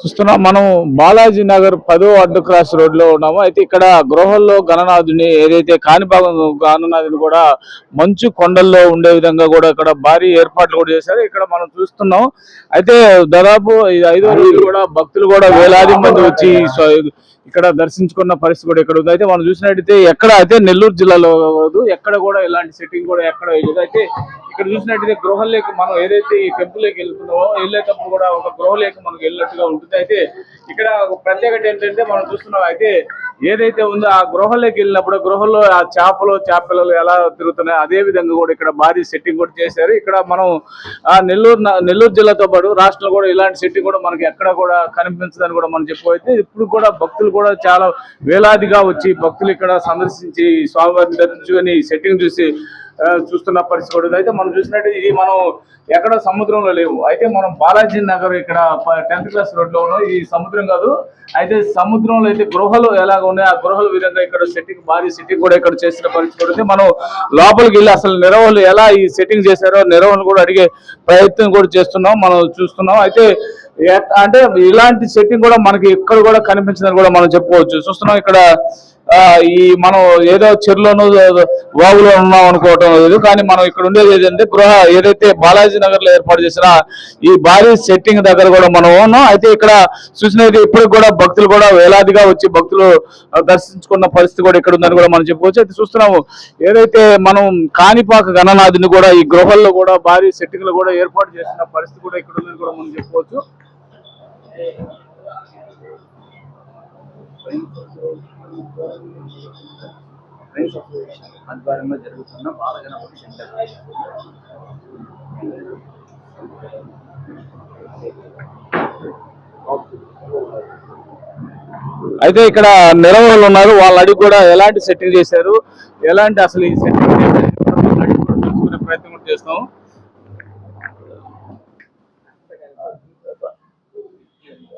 చూస్తున్నాం మనం బాలాజీ నగర్ పదో అడ్డు క్రాస్ రోడ్లో ఉన్నాము. అయితే ఇక్కడ గృహంలో గణనాథుని ఏదైతే కాణిపాగం గణనాథుని కూడా మంచు కొండల్లో ఉండే విధంగా కూడా ఇక్కడ భారీ ఏర్పాట్లు కూడా చేశారు. ఇక్కడ మనం చూస్తున్నాం. అయితే దాదాపు ఐదో రోజులు కూడా భక్తులు కూడా వేలాది మంది వచ్చి ఇక్కడ దర్శించుకున్న పరిస్థితి కూడా ఇక్కడ ఉంది. అయితే మనం చూసినట్టయితే ఎక్కడ అయితే నెల్లూరు జిల్లాలో ఎక్కడ కూడా ఇలాంటి సెట్టింగ్ కూడా ఎక్కడ లేదు అయితే ఇక్కడ చూసినట్టయితే గృహంలోకి మనం ఏదైతే ఈ టెంపుల్లోకి వెళ్తున్నామో వెళ్ళేటప్పుడు కూడా ఒక గృహలోకి మనకు వెళ్ళినట్టుగా ఉంటుంది. అయితే ఇక్కడ ఒక ప్రత్యేకత ఏంటంటే మనం చూస్తున్నాం అయితే ఏదైతే ఉందో ఆ గృహలోకి వెళ్ళినప్పుడు గృహంలో ఆ చేపలు చేపలు ఎలా తిరుగుతున్నాయి అదే విధంగా కూడా ఇక్కడ భారీ సెట్టింగ్ కూడా చేశారు. ఇక్కడ మనం ఆ నెల్లూరు నెల్లూరు జిల్లాతో పాటు రాష్ట్రంలో కూడా ఇలాంటి సెట్టింగ్ కూడా మనకి ఎక్కడ కూడా కనిపించదని కూడా మనం చెప్పుకోవచ్చు. ఇప్పుడు కూడా భక్తులు కూడా చాలా వేలాదిగా వచ్చి భక్తులు ఇక్కడ సందర్శించి స్వామివారిని దర్శించుకొని సెట్టింగ్ చూసి చూస్తున్న పరిస్థితి కూడా అయితే మనం చూసినట్టు ఇది మనం ఎక్కడ సముద్రంలో లేవు. అయితే మనం బాలాజీ నగర్ ఇక్కడ టెన్త్ క్లాస్ రోడ్లో ఉన్నాం. ఇది సముద్రం కాదు. అయితే సముద్రంలో అయితే గృహలు ఎలాగ ఉన్నాయి ఆ గృహల విధంగా ఇక్కడ సెట్టింగ్ భారీ సెట్టింగ్ కూడా ఇక్కడ చేసిన పరిస్థితి కూడా మనం లోపలికి వెళ్ళి అసలు నిరవలు ఎలా ఈ సెట్టింగ్ చేశారో నిరవలు కూడా అడిగే ప్రయత్నం కూడా చేస్తున్నాం. మనం చూస్తున్నాం. అయితే అంటే ఇలాంటి సెట్టింగ్ కూడా మనకి ఎక్కడ కూడా కనిపించిందని కూడా మనం చెప్పుకోవచ్చు. చూస్తున్నాం ఇక్కడ ఈ మనం ఏదో చెరులోను వాగులో ఉన్నాం అనుకోవటం లేదు. కానీ మనం ఇక్కడ ఉండేది ఏదంటే గృహ ఏదైతే బాలాజీ నగర్లో ఏర్పాటు చేసిన ఈ భారీ సెట్టింగ్ దగ్గర కూడా మనం ఉన్నాం. అయితే ఇక్కడ చూసినది ఇప్పటికి కూడా భక్తులు కూడా వేలాదిగా వచ్చి భక్తులు దర్శించుకున్న పరిస్థితి కూడా ఇక్కడ ఉందని కూడా మనం చెప్పుకోవచ్చు. అయితే చూస్తున్నాము ఏదైతే మనం కాణిపాక గణనాథుని కూడా ఈ గృహల్లో కూడా భారీ సెట్టింగ్లు కూడా ఏర్పాటు చేసిన పరిస్థితి కూడా ఇక్కడ ఉందని కూడా మనం చెప్పుకోవచ్చు. ఆధ్వర్యంలో జరుగుతున్న బాలగణపతి సెంటర్ అయితే ఇక్కడ నిలవలు ఉన్నారు వాళ్ళ అడిగి కూడా ఎలాంటి సెట్టింగ్ చేశారు? ఎలాంటి అసలు ఈ సెట్టింగ్ అడిగి తెలుసుకునే ప్రయత్నం కూడా చేస్తాం.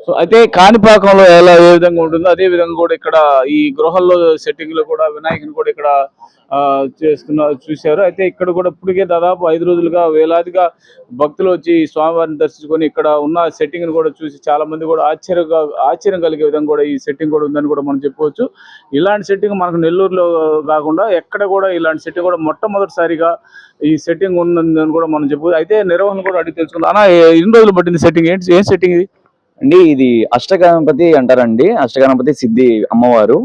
సో అయితే కాణిపాకంలో ఎలా ఏ విధంగా ఉంటుందో అదే విధంగా కూడా ఇక్కడ ఈ గృహంలో సెట్టింగ్లో కూడా వినాయకుని కూడా ఇక్కడ ఆ, చేస్తున్న చూశారు. అయితే ఇక్కడ కూడా ఇప్పటికే దాదాపు ఐదు రోజులుగా వేలాదిగా భక్తులు వచ్చి స్వామివారిని దర్శించుకొని ఇక్కడ ఉన్న సెట్టింగ్ని కూడా చూసి చాలా మంది కూడా ఆశ్చర్యంగా ఆశ్చర్యం కలిగే విధంగా కూడా ఈ సెట్టింగ్ కూడా ఉందని కూడా మనం చెప్పుకోవచ్చు. ఇలాంటి సెట్టింగ్ మనకు నెల్లూరులో కాకుండా ఎక్కడ కూడా ఇలాంటి సెట్టింగ్ కూడా మొట్టమొదటిసారిగా ఈ సెట్టింగ్ ఉందని కూడా మనం చెప్పుకోవచ్చు అయితే నిర్వహణ కూడా అడిగి తెలుసుకుందాం. అన్న ఎన్ని రోజులు పట్టింది సెట్టింగ్ ఏంటి ఏం సెట్టింగ్ ఇది? అండి ఇది అష్టగణపతి అంటారండి. అష్టగణపతి సిద్ధి అమ్మవారు.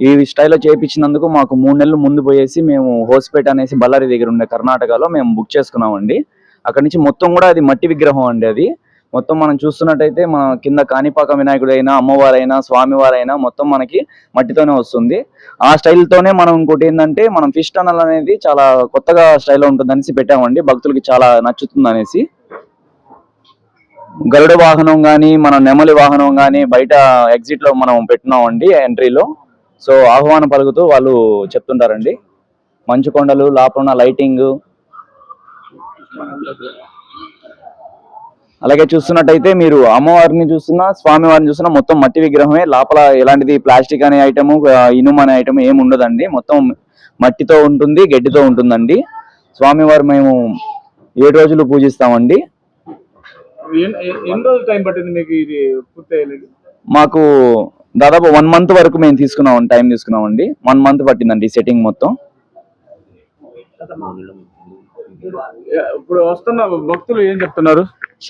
ఈ స్టైల్లో చేయించినందుకు మాకు మూడు నెలలు ముందు పోయేసి మేము హోస్పేట అనేసి బళ్ళారి దగ్గర ఉండే కర్ణాటకలో మేము బుక్ చేసుకున్నామండి. అక్కడి నుంచి మొత్తం కూడా అది మట్టి విగ్రహం అండి అది. మొత్తం మనం చూస్తున్నట్టయితే మన కింద కాణిపాక వినాయకుడైనా అమ్మవారైనా స్వామివారైనా మొత్తం మనకి మట్టితోనే వస్తుంది. ఆ స్టైల్తోనే మనం ఇంకోటి ఏంటంటే మనం ఫిష్ టనల్ అనేది చాలా కొత్తగా స్టైల్లో ఉంటుంది అనేసి పెట్టామండి. భక్తులకి చాలా నచ్చుతుంది అనేసి గరుడ వాహనం కానీ మన నెమలి వాహనం కానీ బయట ఎగ్జిట్లో మనం పెట్టినామండి ఎంట్రీలో సో ఆహ్వానం పలుకుతూ వాళ్ళు చెప్తుంటారండి. మంచు కొండలు లోపల ఉన్న లైటింగ్ అలాగే చూస్తున్నట్టయితే మీరు అమ్మవారిని చూస్తున్నా స్వామివారిని చూస్తున్నా మొత్తం మట్టి విగ్రహమే. లోపల ఎలాంటిది ప్లాస్టిక్ అనే ఐటమ్ ఇనుము అనే ఐటమ్ ఏమి ఉండదండి. మొత్తం మట్టితో ఉంటుంది గడ్డితో ఉంటుందండి. స్వామివారు మేము ఏడు రోజులు పూజిస్తామండి. ఎన్ని రోజులు టైం పట్టింది మీకు ఇది పూర్తి అయ్యేది మాకు దాదాపు వన్ మంత్ వరకు మేము తీసుకున్నాం టైం తీసుకున్నామండి. వన్ మంత్ పట్టిందండి సెట్టింగ్ మొత్తం. ఇప్పుడు వస్తున్న భక్తులు ఏం చెప్తున్నారు?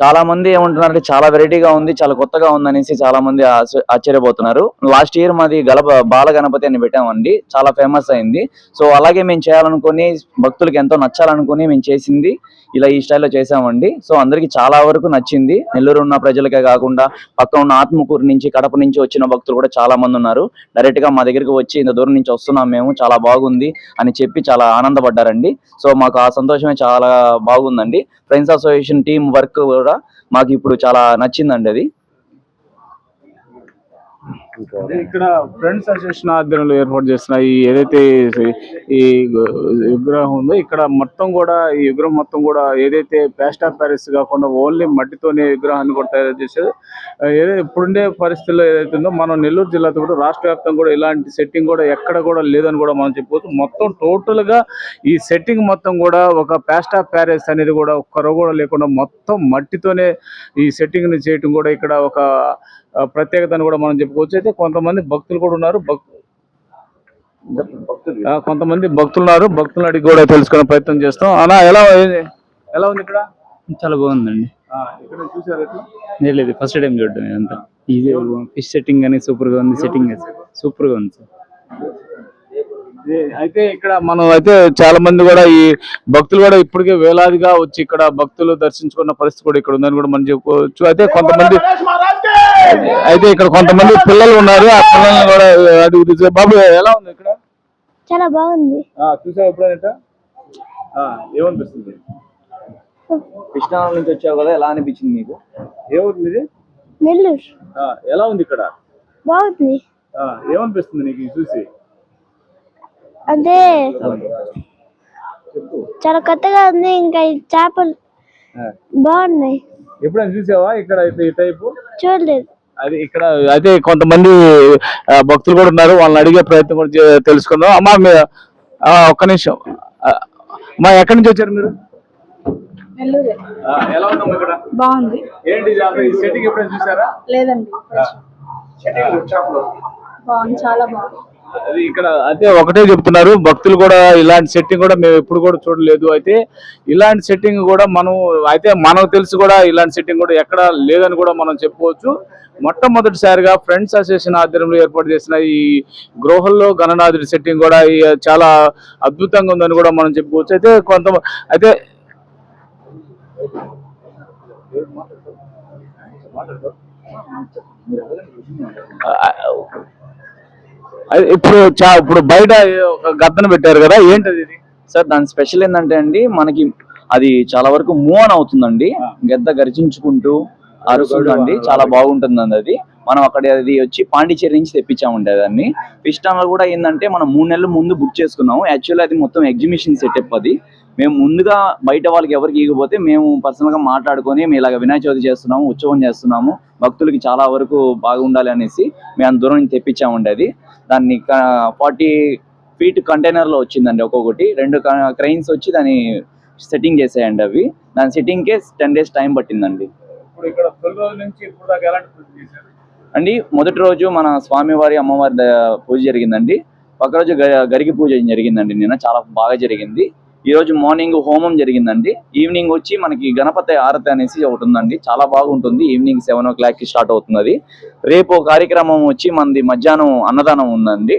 చాలా మంది ఏమంటున్నారంటే చాలా వెరైటీగా ఉంది చాలా కొత్తగా ఉంది అనేసి చాలా మంది ఆశ్చ- ఆశ్చర్యపోతున్నారు. లాస్ట్ ఇయర్ మాది గలప బాల గణపతి అని పెట్టామండి. చాలా ఫేమస్ అయింది. సో అలాగే మేము చేయాలనుకుని భక్తులకి ఎంతో నచ్చాలనుకుని మేము చేసింది ఇలా ఈ స్టైల్లో చేసామండి సో అందరికి చాలా వరకు నచ్చింది. నెల్లూరు ఉన్న ప్రజలకే కాకుండా పక్కన ఉన్న ఆత్మకూరు నుంచి కడప నుంచి వచ్చిన భక్తులు కూడా చాలా మంది ఉన్నారు. డైరెక్ట్గా మా దగ్గరికి వచ్చి ఇంత దూరం నుంచి వస్తున్నాం మేము చాలా బాగుంది అని చెప్పి చాలా ఆనందపడ్డారండి. సో మాకు ఆ సంతోషమే చాలా బాగుందండి. ఫ్రెండ్స్ అసోసియేషన్ టీం వర్క్ కూడా మాకు ఇప్పుడు చాలా నచ్చిందండి అది. ఇక్కడ ఫ్రెండ్స్ అసోసియేషన్ ఆధ్వర్యంలో ఏర్పాటు చేసిన ఈ ఏదైతే ఈ- విగ్రహం ఉందో ఇక్కడ మొత్తం కూడా ఈ విగ్రహం మొత్తం కూడా ఏదైతే పేస్ట్ ఆఫ్ ప్యారిస్ కాకుండా ఓన్లీ మట్టితోనే విగ్రహాన్ని కూడా తయారు చేసేది ఆ, ఏదో ఇప్పుడుండే పరిస్థితుల్లో ఏదైతే ఉందో మనం నెల్లూరు జిల్లాతో కూడా రాష్ట్ర వ్యాప్తంగా కూడా ఇలాంటి సెట్టింగ్ కూడా ఎక్కడ కూడా లేదని కూడా మనం చెప్పవచ్చు. మొత్తం టోటల్గా ఈ సెట్టింగ్ మొత్తం కూడా ఒక పేస్ట్ ఆఫ్ ప్యారిస్ అనేది కూడా ఒక్కరో కూడా లేకుండా మొత్తం మట్టితోనే ఈ సెట్టింగ్ని చేయటం కూడా ఇక్కడ ఒక ప్రత్యేకతను కూడా మనం చెప్పుకోవచ్చు. అయితే కొంతమంది భక్తులు కూడా ఉన్నారు. కొంతమంది భక్తులు ఉన్నారు. భక్తులను అడిగి కూడా తెలుసుకునే ప్రయత్నం చేస్తాం. అన్నా ఎలా ఎలా ఉంది ఇక్కడ? చాలా బాగుందండి. ఆ, ఇక్కడ చూసారు ఎట్లా? లేదు లేదు. ఫస్ట్ టైం చూడడం ఇదంతా ఈజీ ఫిష్ సెట్టింగ్ అని సూపర్గా ఉంది సెట్టింగ్ సూపర్గా ఉంది సార్ అయితే ఇక్కడ మనం అయితే చాలా మంది కూడా ఈ భక్తులు కూడా ఇప్పటికే వేలాదిగా వచ్చి ఇక్కడ భక్తులు దర్శించుకున్న పరిస్థితి కూడా ఇక్కడ ఉందని కూడా మనం చెప్పుకోవచ్చు. అయితే కొంతమంది అయితే ఇక్కడ కొంతమంది పిల్లలు ఉన్నారు. ఆ పిల్లల్ని కూడా అడుగుతూ బాబు ఎలా ఉంది ఇక్కడ? చాలా బాగుంది. చూసావు ఎప్పుడైనా? ఏమనిపిస్తుంది? కృష్ణానగర్ నుంచి వచ్చావు కదా ఎలా అనిపించింది మీకు ఏమవుతుంది ఇది నెల్లూరు. ఆ, ఎలా ఉంది ఇక్కడ? బాగుంది. ఆ, ఏమనిపిస్తుంది నీకు ఇది చూసి? అంటే చాలా కొత్తగా ఉంది ఇంకా ఈ చేపలు ఆ, బాగున్నాయి. ఎప్పుడైనా చూసావా ఇక్కడ అయితే ఈ టైపు? చూడలేదు. అది ఇక్కడ అయితే కొంతమంది భక్తులు కూడా ఉన్నారు. వాళ్ళని అడిగే ప్రయత్నం కూడా తెలుసుకుందాం. అమ్మా మీ ఒక్క నిమిషం. అమ్మా ఎక్కడి నుంచి వచ్చారు మీరు? ఆ, ఎలా ఉందమ్మా ఇక్కడ? బాగుంది. ఏంటి ఇది అసలు ఈ సెట్టింగ్ ఎప్పుడైనా చూసారా? లేదండి బాగుంది చాలా బాగుంది. అది ఇక్కడ అయితే ఒకటే చెప్తున్నారు భక్తులు కూడా ఇలాంటి సెట్టింగ్ కూడా మేము ఎప్పుడు కూడా చూడలేదు. అయితే ఇలాంటి సెట్టింగ్ కూడా మనం అయితే మనకు తెలిసి కూడా ఇలాంటి సెట్టింగ్ కూడా ఎక్కడ లేదని కూడా మనం చెప్పుకోవచ్చు. మొట్టమొదటిసారిగా ఫ్రెండ్స్ అసోసియేషన్ ఆధ్వర్యంలో ఏర్పాటు చేసిన ఈ గృహంలో గణనాథుడి సెట్టింగ్ కూడా చాలా అద్భుతంగా ఉందని కూడా మనం చెప్పుకోవచ్చు. అయితే కొంత అయితే అయితే ఇప్పుడు చా ఇప్పుడు బయట గద్దన పెట్టారు కదా ఏంటది ఇది? సార్ దాని స్పెషల్ ఏంటంటే అండి మనకి అది చాలా వరకు మూవ్ ఆన్ అవుతుందండి. గద్ద గర్జించుకుంటూ అరుస్తుందండి. చాలా బాగుంటుందండి అది. మనం అక్కడ అది వచ్చి పాండిచేరి నుంచి తెప్పించామండి దాన్ని పిస్టాన్లో కూడా ఏంటంటే మనం మూడు నెలల ముందు బుక్ చేసుకున్నాము. యాక్చువల్లీ అది మొత్తం ఎగ్జిబిషన్ సెటప్ అది. మేము ముందుగా బయట వాళ్ళకి ఎవరికి ఇవ్వకపోతే మేము పర్సనల్గా మాట్లాడుకొని మేము ఇలాగ వినాయక చవితి చేస్తున్నాము ఉత్సవం చేస్తున్నాము భక్తులకి చాలా వరకు బాగుండాలి అనేసి మేము అంత దూరం నుంచి తెప్పించామండి అది. దాన్ని ఫార్టీ ఫీట్ కంటైనర్లో వచ్చిందండి ఒక్కొక్కటి. రెండు క్రైన్స్ వచ్చి దాన్ని సెట్టింగ్ చేసాయండి అవి. దాని సెట్టింగ్ కే టెన్ డేస్ టైం పట్టిందండి. అండి మొదటి రోజు మన స్వామివారి అమ్మవారి పూజ జరిగిందండి. ఒక రోజు గరికి పూజ జరిగిందండి నిన్న. చాలా బాగా జరిగింది. ఈరోజు మార్నింగ్ హోమం జరిగిందండి. ఈవినింగ్ వచ్చి మనకి గణపతి ఆరతి అనేసి ఒకటి ఉందండి. చాలా బాగుంటుంది. ఈవినింగ్ సెవెన్ ఓ క్లాక్కి స్టార్ట్ అవుతుంది రేపు కార్యక్రమం వచ్చి మనది మధ్యాహ్నం అన్నదానం ఉందండి.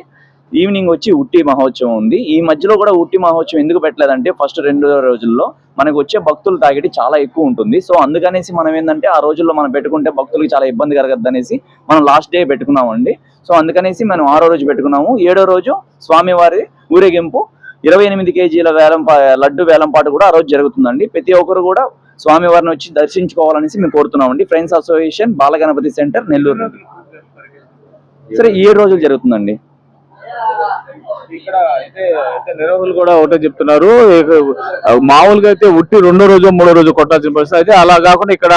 ఈవినింగ్ వచ్చి ఉట్టి మహోత్సవం ఉంది. ఈ మధ్యలో కూడా ఉట్టి మహోత్సవం ఎందుకు పెట్టలేదంటే ఫస్ట్ రెండు రోజుల్లో మనకు వచ్చే భక్తులు తాగిడి చాలా ఎక్కువ ఉంటుంది. సో అందుకనేసి మనం ఏంటంటే ఆ రోజుల్లో మనం పెట్టుకుంటే భక్తులకు చాలా ఇబ్బంది కలగద్దు అనేసి మనం లాస్ట్ డే పెట్టుకున్నామండి. సో అందుకనేసి మనం ఆరో రోజు పెట్టుకున్నాము. ఏడో రోజు స్వామివారి ఊరేగింపు ఇరవై ఎనిమిది కేజీల వేలం పా- లడ్డు వేలం పాటు కూడా ఆ రోజు జరుగుతుందండి. ప్రతి ఒక్కరు కూడా స్వామివారిని వచ్చి దర్శించుకోవాలనేసి మేము కోరుతున్నామండి. Friends association Balaganapathi centre Nellore. సరే ఏడు రోజులు జరుగుతుందండి. ఇక్కడ అయితే అయితే నిర్వాహకులు కూడా ఒకటే చెప్తున్నారు. మామూలుగా అయితే ఉట్టి రెండో రోజు మూడో రోజు కొట్టాల్సిన పరిస్థితి అయితే అలా కాకుండా ఇక్కడ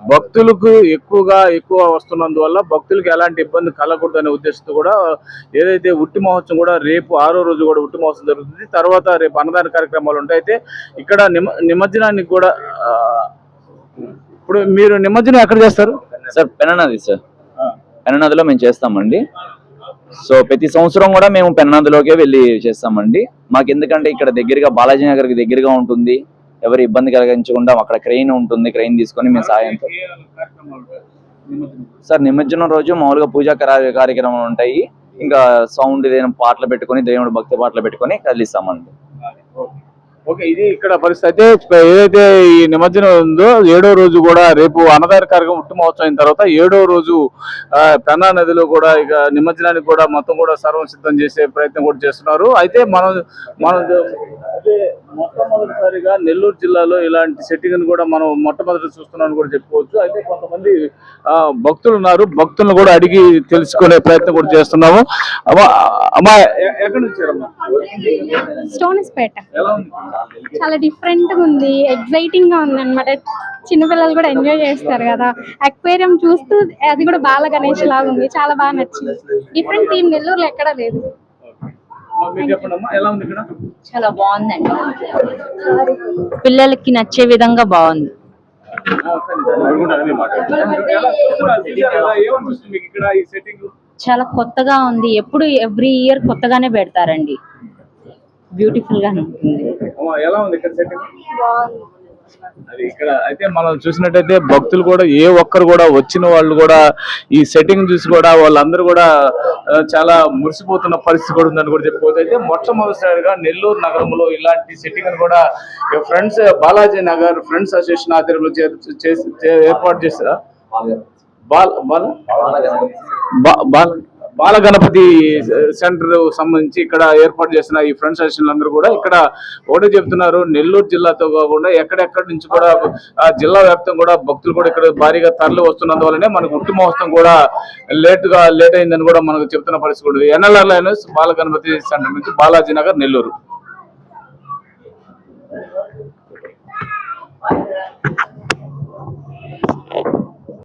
భక్తులకు ఎక్కువగా ఎక్కువ వస్తున్నందువల్ల భక్తులకు ఎలాంటి ఇబ్బంది కలగకూడదు అనే ఉద్దేశంతో కూడా ఏదైతే ఉట్టి మహోత్సవం కూడా రేపు ఆరో రోజు కూడా ఉట్టి మహోత్సవం జరుగుతుంది. తర్వాత రేపు అన్నదాన కార్యక్రమాలు ఉంటాయి. అయితే ఇక్కడ నిమ నిమజ్జనానికి కూడా ఇప్పుడు మీరు నిమజ్జనం ఎక్కడ చేస్తారు? Sir పెన్ననది sir. పెన్ననదిలో మేము చేస్తామండి. సో ప్రతి సంవత్సరం కూడా మేము పెన్ననదిలోకే వెళ్ళి చేస్తామండి. మాకు ఎందుకంటే ఇక్కడ దగ్గరగా బాలాజీ నగర్కి దగ్గరగా ఉంటుంది. ఎవరు ఇబ్బంది కలిగించకుండా అక్కడ క్రెయిన్ ఉంటుంది. క్రెయిన్ తీసుకొని మేము సాయంతో సార్ నిమజ్జనం రోజు మామూలుగా పూజా కార్యక్రమాలు ఉంటాయి. ఇంకా సౌండ్ ఏదైనా పాటలు పెట్టుకొని దేవుడు భక్తి పాటలు పెట్టుకొని కదిలిస్తామండి. ఓకే ఇది ఇక్కడ పరిస్థితి. అయితే ఏదైతే ఈ నిమజ్జనం ఉందో ఏడో రోజు కూడా రేపు అన్నదాన కార్యక్రమం ఉట్టి మహోత్సవం తర్వాత ఏడో రోజు పెన్నా నదిలో కూడా ఇక నిమజ్జనానికి కూడా మొత్తం కూడా సర్వం సిద్ధం చేసే ప్రయత్నం కూడా చేస్తున్నారు. అయితే మనం మనం మొట్టమొదటిసారిగా నెల్లూరు జిల్లాలో ఇలాంటి సెట్టింగ్ కూడా మనం మొట్టమొదటి చూస్తున్నాం కూడా చెప్పుకోవచ్చు. అయితే కొంతమంది భక్తులు ఉన్నారు. భక్తులను కూడా అడిగి తెలుసుకునే ప్రయత్నం కూడా చేస్తున్నాము. అమ్మా అమ్మా ఎక్కడి నుంచి ఎలా ఉంది? చాలా డిఫరెంట్గా ఉంది ఎక్సైటింగ్గా ఉంది అనమాట చిన్నపిల్లలు కూడా ఎంజాయ్ చేస్తారు కదా. అక్వేరియం చూస్తూ అది కూడా బాల గణేష్ లాగా ఉంది చాలా బాగా నచ్చింది. డిఫరెంట్ థీమ్ నెల్లూరులో ఎక్కడా లేదు. చాలా బాగుందండి. పిల్లలకి నచ్చే విధంగా బాగుంది. ఏమనిపిస్తుంది మీకు ఇక్కడ ఈ సెట్టింగ్ చాలా కొత్తగా ఉంది ఎప్పుడు ఎవ్రీ ఇయర్ కొత్తగానే పెడతారండి. బ్యూటిఫుల్గా ఉంటుంది ఎలా ఉంది ఇక్కడ సెట్టింగ్ అది ఇక్కడ అయితే మనం చూసినట్టయితే భక్తులు కూడా ఏ ఒక్కరు కూడా వచ్చిన వాళ్ళు కూడా ఈ సెట్టింగ్ చూసి కూడా వాళ్ళందరూ కూడా చాలా మురిసిపోతున్న పరిస్థితి కూడా ఉందని కూడా చెప్పుకోవచ్చు. అయితే మొట్టమొదటిసారిగా నెల్లూరు నగరంలో ఇలాంటి సెట్టింగ్ కూడా friends Balaji Nagar friends association ఆధ్వర్యంలో చే- చేసి చే- ఏర్పాటు చేస్తారా బాల బాల? బా- బాల. బాలగణపతి సెంటర్ సంబంధించి ఇక్కడ ఏర్పాటు చేసిన ఈ ఫ్రెండ్స్ అసోసియేషన్ అందరూ కూడా ఇక్కడ ఒకటే చెప్తున్నారు. నెల్లూరు జిల్లాతో కాకుండా ఎక్కడెక్కడి నుంచి కూడా జిల్లా వ్యాప్తం కూడా భక్తులు కూడా ఇక్కడ భారీగా తరలి వస్తున్నందువల్లనే మనకు ఉట్టి మహోత్సవం కూడా లేట్గా లేట్ అయిందని కూడా మనకు చెప్తున్న పరిస్థితి కూడా ఎన్ఎల్ఆర్ లైన్స్ బాలగణపతి సెంటర్ నుంచి బాలాజీ నగర్ నెల్లూరు.